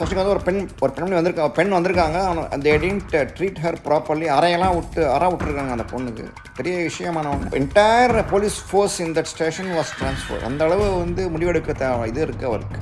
சசிக்கு வந்து ஒரு பெண் ஒரு பெண்மணி வந்திருக்கா பெண் வந்திருக்காங்க. அவன் அந்த டென்ட் ட்ரீட் ஹர் ப்ராப்பர்லி அறையெல்லாம் விட்டு அறா விட்டுருக்காங்க அந்த பொண்ணுக்கு. பெரிய விஷயமான என்டையர் போலீஸ் ஃபோர்ஸ் இந்த ஸ்டேஷன் வாஸ் ட்ரான்ஸ்ஃபர் அந்த அளவு வந்து முடிவெடுக்க தேவை இது இருக்குது அவருக்கு.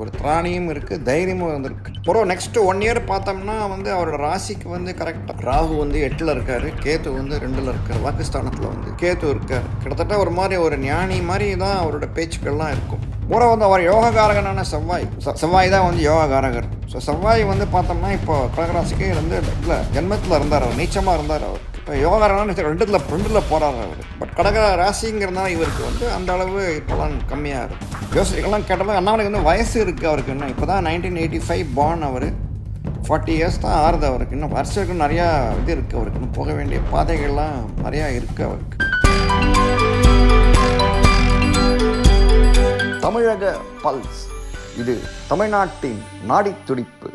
ஒரு திராணியும் இருக்குது தைரியமும் வந்திருக்கு. அப்புறம் நெக்ஸ்ட் ஒன் இயர் பார்த்தோம்னா வந்து அவரோட ராசிக்கு வந்து கரெக்டாக ராகு வந்து எட்டில் இருக்காரு. கேத்து வந்து ரெண்டில் இருக்கார். பாகிஸ்தானத்தில் வந்து கேத்து இருக்கார். கிட்டத்தட்ட ஒரு மாதிரி ஒரு ஞானி மாதிரி தான் அவரோட பேச்சுக்கள்லாம் இருக்கும். கூட வந்து அவர் யோககாரகனான செவ்வாய். செவ்வாய் தான் வந்து யோககாரகர். ஸோ செவ்வாய் வந்து பார்த்தோம்னா இப்போ கடகராசிக்கு வந்து இல்லை ஜென்மத்தில் இருந்தார் அவர் நீச்சமாக இருந்தார் அவர். இப்போ யோகாரகனான ரெண்டுல ரெண்டில் போகிறார் அவர். பட் கடக ராசிங்கிறதுனால இவருக்கு வந்து அந்த அளவு இப்போலாம் கம்மியாக இருக்கும் யோசிக்கலாம் கேட்டாலும் அண்ணாமலைக்கு வந்து வயசு இருக்குது அவருக்கு இன்னும். இப்போ தான் நைன்டீன் எயிட்டி ஃபைவ் பார்ன் அவர். ஃபார்ட்டி இயர்ஸ் தான் ஆறுது அவருக்கு. இன்னும் வருஷத்துக்கு நிறையா இது இருக்குது அவருக்கு. இன்னும் போக வேண்டிய பாதைகள்லாம் நிறையா இருக்குது அவருக்கு. தமிழக பல்ஸ். இது தமிழ்நாட்டின் நாடி துடிப்பு.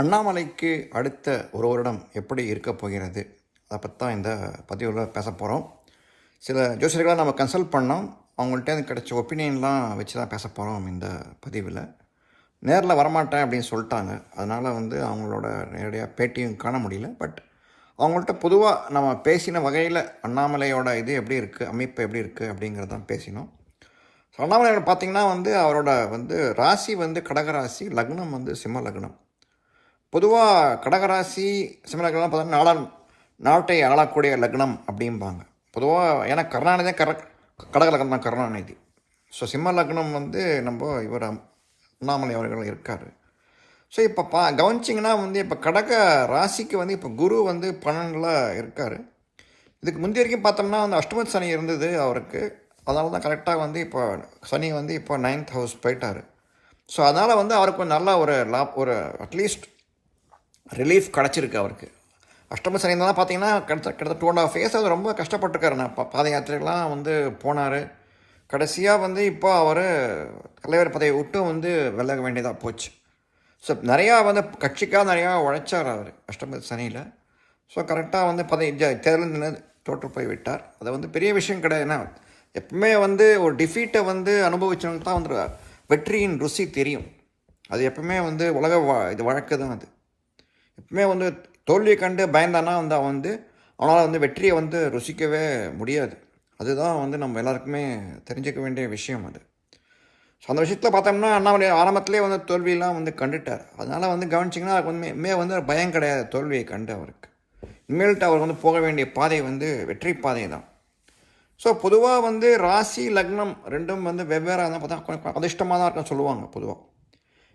அண்ணாமலைக்கு அடுத்த ஒரு வருடம் எப்படி இருக்க போகிறது? அதை பற்றி தான் இந்த பதிவில் பேச போகிறோம் சில ஜோசியர்களை நம்ம கன்சல்ட் பண்ணோம். அவங்கள்ட்ட கிடைச்ச ஒப்பீனியன்லாம் வச்சு தான் பேச போகிறோம் இந்த பதிவில். நேரில் வரமாட்டேன் அப்படின்னு சொல்லிட்டாங்க. அதனால் வந்து அவங்களோட நேரடியாக பேட்டியும் காண முடியல. பட் அவங்கள்ட்ட பொதுவாக நம்ம பேசின வகையில் அண்ணாமலையோட இது எப்படி இருக்குது அமைப்பு எப்படி இருக்குது அப்படிங்கிறது தான் பேசினோம். ஸோ பார்த்திங்கன்னா வந்து அவரோட வந்து ராசி வந்து கடகராசி லக்னம் வந்து சிம்ம லக்னம். பொதுவாக கடகராசி சிம்ம லக்னம் பார்த்தீங்கன்னா நாளான் நாட்டை ஆளக்கூடிய லக்னம் அப்படிம்பாங்க. பொதுவாக ஏன்னா கருணாநிதி கர கடக லக்னம் தான் கருணாநிதி. ஸோ சிம்ம லக்னம் வந்து நம்ம இவர் அண்ணாமலை அவர்கள் இருக்கார். ஸோ இப்போ பா கவனிச்சிங்கன்னா வந்து இப்போ கடக ராசிக்கு வந்து இப்போ குரு வந்து பன்னெண்டில் இருக்கார். இதுக்கு முந்தைய வரைக்கும் பார்த்தோம்னா வந்து அஷ்டமத் சனி இருந்தது அவருக்கு. அதனால தான் கரெக்டாக வந்து இப்போ சனி வந்து இப்போ நைன்த் ஹவுஸ் போயிட்டார். ஸோ அதனால் வந்து அவருக்கு ஒரு நல்ல ஒரு லாப் ஒரு அட்லீஸ்ட் ரிலீஃப் கிடச்சிருக்கு அவருக்கு. அஷ்டம சனி தான் பார்த்தீங்கன்னா கிட்ட கிட்டத்தட்ட டூ அண்ட் ஆஃப் இயர்ஸ் அது ரொம்ப கஷ்டப்பட்டுருக்காரு. நான் பாத யாத்திரைகள்லாம் வந்து போனார். கடைசியாக வந்து இப்போ அவர் தலைவர் பதவியை விட்டு வந்து விலக வேண்டியதாக போச்சு. ஸோ நிறையா வந்து கட்சிக்காக நிறையா உழைச்சார் அவர் அஷ்டம சனியில். ஸோ கரெக்டாக வந்து பதவி தேர்தல் நின்று தோற்று போய் விட்டார் அது வந்து பெரிய விஷயம் கிடையாது. ஏன்னா எப்பவுமே வந்து ஒரு டிஃபீட்டை வந்து அனுபவிச்சவங்க தான் வந்து வெற்றியின் ருசி தெரியும். அது எப்பவுமே வந்து உலக வா இது வழக்கு தான் அது. எப்பவுமே வந்து தோல்வியை கண்டு பயந்தானா வந்து அவன் வந்து அவனால் வந்து வெற்றியை வந்து ருசிக்கவே முடியாது. அதுதான் வந்து நம்ம எல்லாருக்குமே தெரிஞ்சுக்க வேண்டிய விஷயம் அது. ஸோ அந்த விஷயத்தில் பார்த்தோம்னா அண்ணாமலை ஆரம்பத்திலே வந்து தோல்வியெல்லாம் வந்து கண்டுட்டார். அதனால் வந்து கவனிச்சிங்கன்னா அவருக்கு வந்து மே வந்து பயம் கிடையாது தோல்வியை கண்டு அவருக்கு. இனிமேல்ட்டு அவர் வந்து போக வேண்டிய பாதை வந்து வெற்றி பாதை தான். ஸோ பொதுவாக வந்து ராசி லக்னம் ரெண்டும் வந்து வெவ்வேறாக இருந்தால் பார்த்தா கொஞ்சம் அதிர்ஷ்டமாக தான் இருக்குன்னு சொல்லுவாங்க பொதுவாக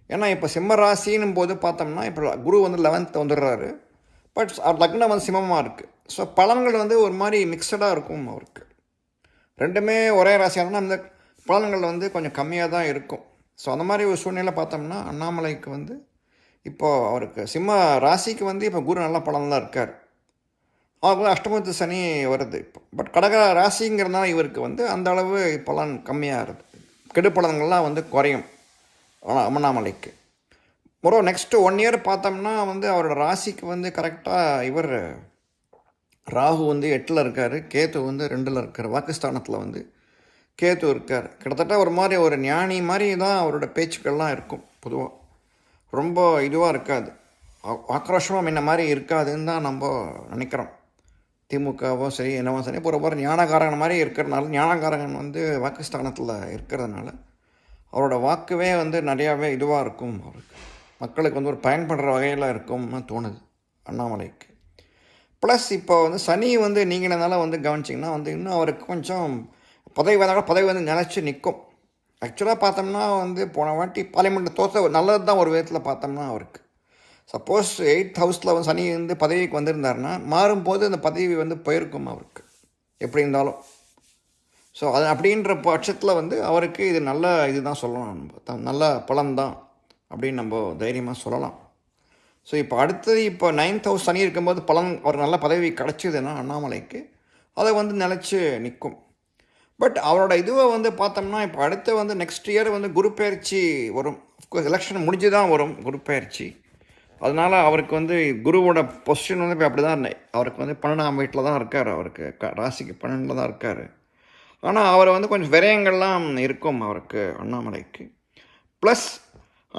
ஏன்னா இப்போ சிம்ம ராசின்னும் போது பார்த்தோம்னா இப்போ குரு வந்து லெவன்த் வந்துடுறாரு. பட் லக்னம் வந்து சிம்மமாக இருக்குது ஸோ பலன்கள் வந்து ஒரு மாதிரி மிக்சடாக இருக்கும் அவருக்கு. ரெண்டுமே ஒரே ராசியாக இருந்தால் அந்த பலன்கள் வந்து கொஞ்சம் கம்மியாக தான் இருக்கும். ஸோ அந்த மாதிரி ஒரு சூழ்நிலை பார்த்தோம்னா அண்ணாமலைக்கு வந்து இப்போது அவருக்கு சிம்ம ராசிக்கு வந்து இப்போ குரு நல்ல பலன் தான் இருக்கார். அவருக்கு அஷ்டமத்து சனி வருது இப்போ. பட் கடக ராசிங்கிறதுனால இவருக்கு வந்து அந்த அளவு பலன் கம்மியாக இருக்குது கெடுப்பலன்கள்லாம் வந்து குறையும். ஆனால் அண்ணாமலைக்கு ஒரு நெக்ஸ்ட்டு ஒன் இயர் பார்த்தோம்னா வந்து அவரோட ராசிக்கு வந்து கரெக்டாக இவர் ராகு வந்து எட்டில் இருக்கார். கேத்து வந்து ரெண்டில் இருக்கார். பாகிஸ்தானத்தில் வந்து கேத்து இருக்கார். கிட்டத்தட்ட ஒரு மாதிரி ஒரு ஞானி மாதிரி தான் அவரோட பேச்சுக்கள்லாம் இருக்கும் பொதுவாக ரொம்ப இதுவாக இருக்காது. ஆக்ரோஷமாக முன்ன மாதிரி இருக்காதுன்னு தான் நம்ம நினைக்கிறோம். திமுகவோ சரி என்னவோ சரி போகிற போகிற ஞானகாரகன் மாதிரி இருக்கிறதுனால ஞானகாரகன் வந்து வாக்குஸ்தானத்தில் இருக்கிறதுனால அவரோட வாக்குவே வந்து நிறையாவே இதுவாக இருக்கும் அவருக்கு. மக்களுக்கு வந்து ஒரு பயன்படுற வகையில் இருக்கும்னு தோணுது அண்ணாமலைக்கு. ப்ளஸ் இப்போ வந்து சனி வந்து நீங்கினதுனால வந்து கவனிச்சிங்கன்னா வந்து இன்னும் அவருக்கு கொஞ்சம் பதவி வந்தாலும் பதவி வந்து நிலச்சி நிற்கும். ஆக்சுவலாக பார்த்தோம்னா வந்து போன வாட்டி பார்லிமெண்ட் தோற்ற நல்லது தான் ஒரு விதத்தில் பார்த்தோம்னா அவருக்கு. சப்போஸ் எயிட் ஹவுஸில் வந்து சனி வந்து பதவிக்கு வந்திருந்தாருன்னா மாறும்போது அந்த பதவி வந்து போயிருக்கும் அவருக்கு. எப்படி இருந்தாலும். ஸோ அது அப்படின்ற பட்சத்தில் வந்து அவருக்கு இது நல்ல இதுதான் சொல்லலாம் நம்ம த- நல்ல பலன்தான் அப்படின்னு நம்ம தைரியமாக சொல்லலாம். ஸோ இப்போ அடுத்தது இப்போ நைன்த் ஹவுஸ் சனி இருக்கும்போது பலன் ஒரு நல்ல பதவி கிடச்சிதுன்னா அண்ணாமலைக்கு அதை வந்து நிலச்சி நிற்கும் பட் அவரோட இதுவை வந்து பார்த்தோம்னா இப்போ அடுத்து வந்து நெக்ஸ்ட் இயர் வந்து குரு பயிற்சி வரும். எலெக்ஷன் முடிஞ்சு தான் வரும் குரு பயிற்சி. அதனால் அவருக்கு வந்து குருவோட பொசிஷன் வந்து இப்போ அப்படி தான் அவருக்கு வந்து பன்னெண்டாம் வீட்டில் தான் இருக்கார். அவருக்கு க ராசிக்கு பன்னெண்டில் தான் இருக்கார். ஆனால் அவர் வந்து கொஞ்சம் விரயங்கள்லாம் இருக்கும் அவருக்கு அண்ணாமலைக்கு. ப்ளஸ்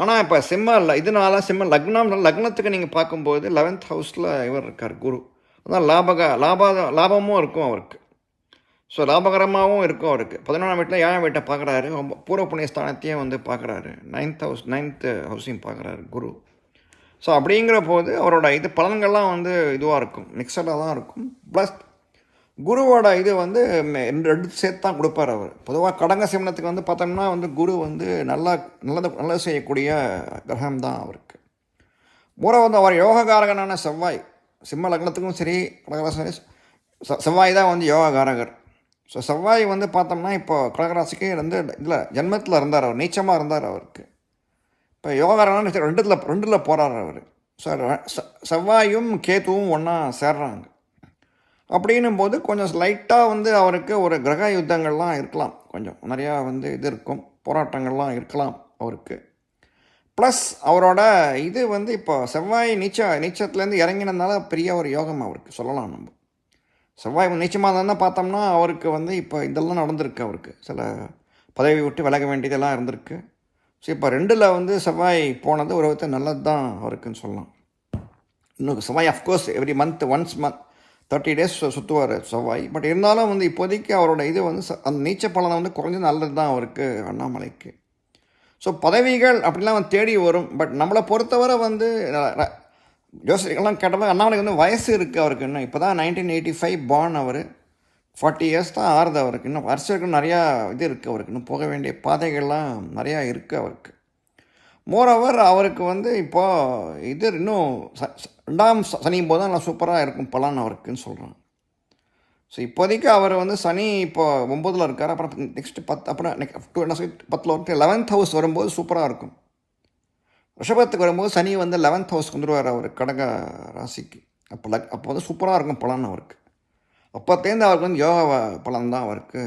ஆனால் இப்போ சிம்ம இதனால சிம்ம லக்னம் லக்னத்துக்கு நீங்கள் பார்க்கும்போது லெவன்த் ஹவுஸில் இவர் இருக்கார் குரு. அதான் லாபக லாப லாபமும் இருக்கும் அவருக்கு. ஸோ லாபகரமாகவும் இருக்கும் அவருக்கு. பதினொன்றாம் வீட்டில் ஏழாம் வீட்டை பார்க்குறாரு. பூர்வ புண்ணிய ஸ்தானத்தையும் வந்து பார்க்குறாரு. நைன்த் ஹவுஸ் நைன்த்து ஹவுஸையும் பார்க்குறாரு குரு. ஸோ அப்படிங்கிற போது அவரோட இது பலன்கள்லாம் வந்து இதுவாக இருக்கும். மிக்சடாக தான் இருக்கும். ப்ளஸ் குருவோட இது வந்து ரெண்டு சேர்த்து தான் கொடுப்பார் அவர். பொதுவாக கடங்க சிம்னத்துக்கு வந்து பார்த்தோம்னா வந்து குரு வந்து நல்லா நல்லது நல்லது செய்யக்கூடிய கிரகம் தான் அவருக்கு. மூரை வந்து அவர் யோககாரகனான செவ்வாய். சிம்ம லக்னத்துக்கும் சரி கடகராசி சரி செவ்வாய் தான் வந்து யோககாரகர். ஸோ செவ்வாய் வந்து பார்த்தோம்னா இப்போ கடகராசிக்கு வந்து இதில் ஜென்மத்தில் இருந்தார் அவர் நீச்சமாக இருந்தார் அவருக்கு. இப்போ யோகாரகன் ரெண்டுத்தில் ரெண்டில் போகிறார் அவர். சார் செவ்வாயும் கேத்துவும் ஒன்றா சேர்றாங்க. அப்படின்னும் போது கொஞ்சம் லைட்டாக வந்து அவருக்கு ஒரு கிரக யுத்தங்கள்லாம் இருக்கலாம். கொஞ்சம் நிறையா வந்து இது இருக்கும் போராட்டங்கள்லாம் இருக்கலாம் அவருக்கு. ப்ளஸ் அவரோட இது வந்து இப்போ செவ்வாய் நீச்ச நீச்சத்துலேருந்து இறங்கினதுனால பெரிய ஒரு யோகம் அவருக்கு சொல்லலாம் நம்ம. செவ்வாய் நீச்சமாக இருந்தால் பார்த்தோம்னா அவருக்கு வந்து இப்போ இதெல்லாம் நடந்திருக்கு அவருக்கு. சில பதவி விட்டு விலக வேண்டியதெல்லாம் இருந்திருக்கு. ஸோ இப்போ ரெண்டில் வந்து செவ்வாய் போனது ஒரு நல்லது தான் அவருக்குன்னு சொல்லலாம். இன்னும் செவ்வாய் of course every month once month thirty days சுற்றுவார் செவ்வாய். பட் இருந்தாலும் வந்து இப்போதைக்கு அவரோட இது வந்து ச- அந்த நீச்ச பலனை வந்து குறைஞ்சது நல்லது தான் அவருக்கு அண்ணாமலைக்கு. ஸோ பதவிகள் அப்படிலாம் வந்து தேடி வரும். பட் நம்மளை பொறுத்தவரை வந்து அஹ், ர- கேட்டப்போ அண்ணாமலைக்கு வந்து வயசு இருக்குது அவருக்கு இன்னும். இப்போ தான் நைன்டீன் எயிட்டி ஃபைவ் பார்ன் அவர். ஃபார்ட்டி இயர்ஸ் தான் ஆறுது அவருக்கு. இன்னும் வருஷத்துக்கு நிறையா இது இருக்குது அவருக்கு. இன்னும் போக வேண்டிய பாதைகள்லாம் நிறையா இருக்குது அவருக்கு. மோரோவர் அவருக்கு வந்து இப்போ இது இன்னும் ச- ரெண்டாம் சனியும் போது நல்லா சூப்பராக இருக்கும் பலன் அவருக்குன்னு சொல்கிறேன் ஸோ இப்போதைக்கு அவர் வந்து சனி இப்போ ஒம்போதில் இருக்கார். அப்புறம் நெக்ஸ்ட் பத்து அப்புறம் நெக்ஸ்ட் டூ என்ன பத்தில் வந்து லெவன்த் ஹவுஸ் வரும்போது சூப்பராக இருக்கும். ரிஷபத்துக்கு வரும்போது சனி வந்து லெவன்த் ஹவுஸ்க்கு வந்துடுவார் அவர் கடக ராசிக்கு. அப்போ அப்போ வந்து சூப்பராக இருக்கும் பலன் அவருக்கு. அப்போத்தேருந்து அவருக்கு வந்து யோகா பலன் தான் அவருக்கு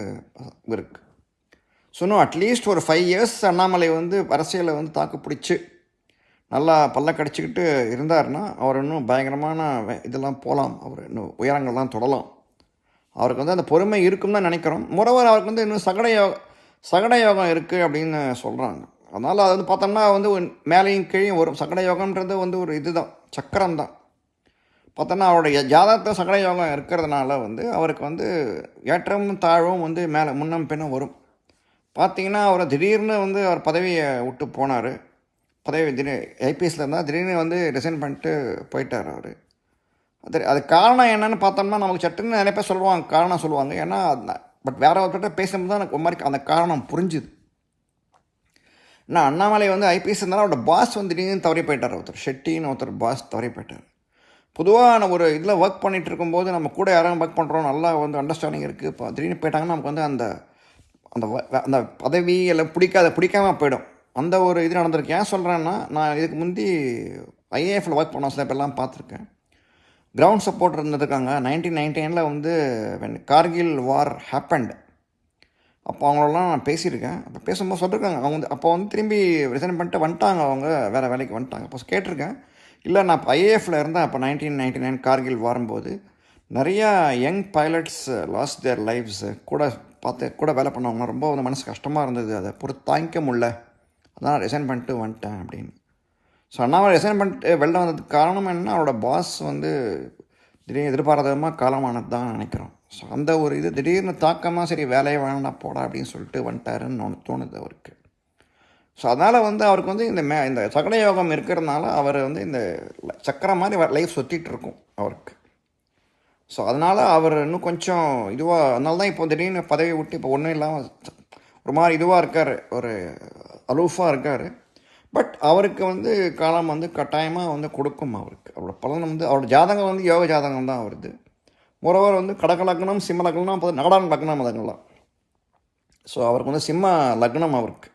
இருக்குது ஸோ இன்னும் அட்லீஸ்ட் ஒரு ஃபைவ் இயர்ஸ் அண்ணாமலை வந்து அரசியலை வந்து தாக்கு பிடிச்சி நல்லா பல்ல கடிச்சிக்கிட்டு இருந்தாருன்னா அவர் இன்னும் பயங்கரமான வே- இதெல்லாம் போகலாம் அவர் இன்னும் உயரங்கள்லாம் தொடலாம். அவருக்கு வந்து அந்த பொறுமை இருக்கும்னு தான் நினைக்கிறோம். முறவர் அவருக்கு வந்து இன்னும் சகட யோக சகட யோகம் இருக்குது அப்படின்னு சொல்கிறாங்க அதனால் அது வந்து பார்த்தோம்னா வந்து மேலேயும் கீழேயும் வரும். சகட யோகம்ன்றது வந்து ஒரு இதுதான் சக்கரம் தான் பார்த்தோன்னா அவருடைய ஜாதகத்தில் சகல யோகம் இருக்கிறதுனால வந்து அவருக்கு வந்து ஏற்றமும் தாழ்வும் வந்து மேலே முன்னம் பின்னும் வரும். பார்த்தீங்கன்னா அவர் திடீர்னு வந்து அவர் பதவியை விட்டு போனார். பதவி திடீர் ஐபிஎஸ்சில் இருந்தால் திடீர்னு வந்து ரிசைன் பண்ணிட்டு போயிட்டார் அவர். அது அது காரணம் என்னென்னு பார்த்தோம்னா நமக்கு சட்டுன்னு நிறைய பேர் சொல்லுவாங்க காரணம் சொல்லுவாங்க. ஏன்னா பட் வேற ஒருத்தர்கிட்ட பேசும்போது தான் எனக்கு ஒரு மாதிரி அந்த காரணம் புரிஞ்சுது. ஏன்னா அண்ணாமலை வந்து ஐபிஎஸ் இருந்தாலும் அவரோட பாஸ் வந்து திடீர்னு தவறி போயிட்டார் ஒருத்தர். ஷெட்டின்னு ஒருத்தர் பாஸ் தவறி போயிட்டார். பொதுவாக ஒரு இதில் ஒர்க் பண்ணிகிட்டு இருக்கும்போது நம்ம கூட யாரும் ஒர்க் பண்ணுறோம் நல்லா வந்து அண்டர்ஸ்டாண்டிங் இருக்குது இப்போ திடீர்னு போயிட்டாங்கன்னா நமக்கு வந்து அந்த அந்த வ- அந்த பதவி எல்லாம் பிடிக்காத பிடிக்காம போயிடும். அந்த ஒரு இது நடந்திருக்கு. ஏன் சொல்கிறேன்னா நான் இதுக்கு முந்தி ஐஏஎஃப்ல ஒர்க் பண்ண சில பேர்லாம் பார்த்துருக்கேன். கிரவுண்ட் சப்போர்ட் இருந்திருக்காங்க. நைன்டீன் நைன்டீனில் வந்து when கார்கில் வார் ஹேப்பண்ட் அப்போ அவங்களெல்லாம் நான் பேசியிருக்கேன். அப்போ பேசும்போது சொல்லியிருக்காங்க அவங்க வந்து அப்போ வந்து திரும்பி ரிசைன் பண்ணிட்டு வந்துட்டாங்க. அவங்க வேறு வேலைக்கு வந்துட்டாங்க. அப்போ கேட்டிருக்கேன். இல்லை நான் இப்போ ஐஏஎஃப்ல இருந்தேன். அப்போ நைன்டீன் நைன்டி நைன் கார்கில் வரும்போது நிறையா young pilots lost their lifes கூட பார்த்து கூட வேலை பண்ணவங்க ரொம்ப வந்து மனசு கஷ்டமாக இருந்தது. அதை பொறுத்து தாங்கிக்க முடியல. அதான் ரிசைன் பண்ணிட்டு வந்துட்டேன் அப்படின்னு. ஸோ அண்ணாவை ரிசைன் பண்ணிட்டு வெளில வந்ததுக்கு காரணம் என்ன? அவரோட பாஸ் வந்து திடீர்னு எதிர்பாராதமாக காலமானது தான் நினைக்கிறோம். ஸோ அந்த ஒரு இது திடீர்னு தாக்கமாக சரி வேலையை வேணாம் போடா அப்படின்னு சொல்லிட்டு வந்துட்டாருன்னு ஒன்று தோணுது அவருக்கு. ஸோ அதனால் வந்து அவருக்கு வந்து இந்த மே இந்த சகட யோகம் இருக்கிறதுனால அவர் வந்து இந்த சக்கரம் மாதிரி லைஃப் சுற்றிட்டு இருக்கும் அவருக்கு. ஸோ அதனால் அவர் இன்னும் கொஞ்சம் இதுவாக அதனால தான் இப்போ திடீர்னு பதவி விட்டு இப்போ ஒன்றும் இல்லாமல் ஒரு மாதிரி இதுவாக இருக்கார். ஒரு அலூஃபாக இருக்கார். பட் அவருக்கு வந்து காலம் வந்து கட்டாயமாக வந்து கொடுக்கும் அவருக்கு. அவரோட பலன் வந்து அவரோட ஜாதகம் வந்து யோக ஜாதகம் தான் வருது மொரவர் வந்து கடக லக்னம் சிம்ம லக்னம் நகடான் லக்னம் அதுங்களாம் ஸோ அவருக்கு வந்து சிம்ம லக்னம் அவருக்கு.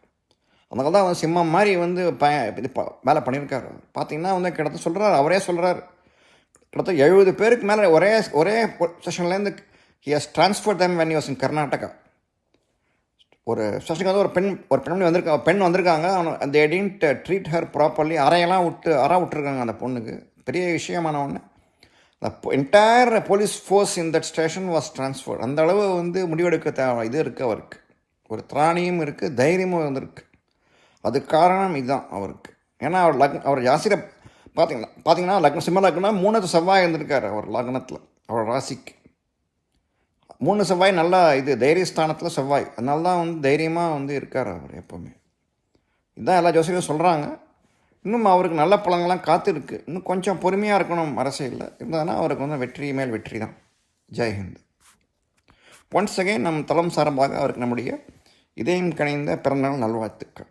அதனால தான் வந்து சிம்மம் மாதிரி வந்து ப இது ப வேலை பண்ணியிருக்காரு. பார்த்தீங்கன்னா வந்து கிட்டத்தட்ட சொல்கிறார் அவரே சொல்கிறார் கிட்டத்தட்ட எழுபது பேருக்கு மேலே ஒரே ஒரே செஷன்லேருந்து he has transfer them when use in Karnataka ஒரு செஷனுக்கு வந்து ஒரு பெண் ஒரு பெண்மணி வந்திருக்கா பெண் வந்திருக்காங்க. அவனை அந்த எடின்ட் ட்ரீட் ஹர் ப்ராப்பர்லி அறையெல்லாம் விட்டு அறா விட்டுருக்காங்க அந்த பொண்ணுக்கு. பெரிய விஷயமான ஒன்று அந்த entire police force in that station was transferred. அந்த அளவு வந்து முடிவெடுக்க தேவை இது இருக்குது அவருக்கு. ஒரு திராணியும் இருக்குது தைரியமும் வந்திருக்கு அது காரணம் இதுதான் அவருக்கு. ஏன்னா அவர் லக்ன அவர் ராசியில் பார்த்தீங்களா பார்த்தீங்கன்னா லக்னம் சிம்ம லக்னம் மூணு செவ்வாய் இருந்திருக்காரு அவர் லக்னத்தில் அவர் ராசிக்கு. மூணு செவ்வாய் நல்லா இது தைரியஸ்தானத்தில் செவ்வாய். அதனால தான் வந்து தைரியமாக வந்து இருக்கார் அவர் எப்போவுமே. இதுதான் எல்லா ஜோசியும் சொல்கிறாங்க இன்னும் அவருக்கு நல்ல பழங்கள்லாம் காத்திருக்கு. இன்னும் கொஞ்சம் பொறுமையாக இருக்கணும் அரசியலில் இருந்ததுன்னா அவருக்கு வந்து வெற்றி மேல் வெற்றி தான். ஜெய்ஹிந்த் ஒன்ஸ் அகைன் நம் தளம் சார்பாக அவருக்கு நம்முடைய இதயம் கணிந்த பிறந்தநாள் நல்வாழ்த்துக்கள்.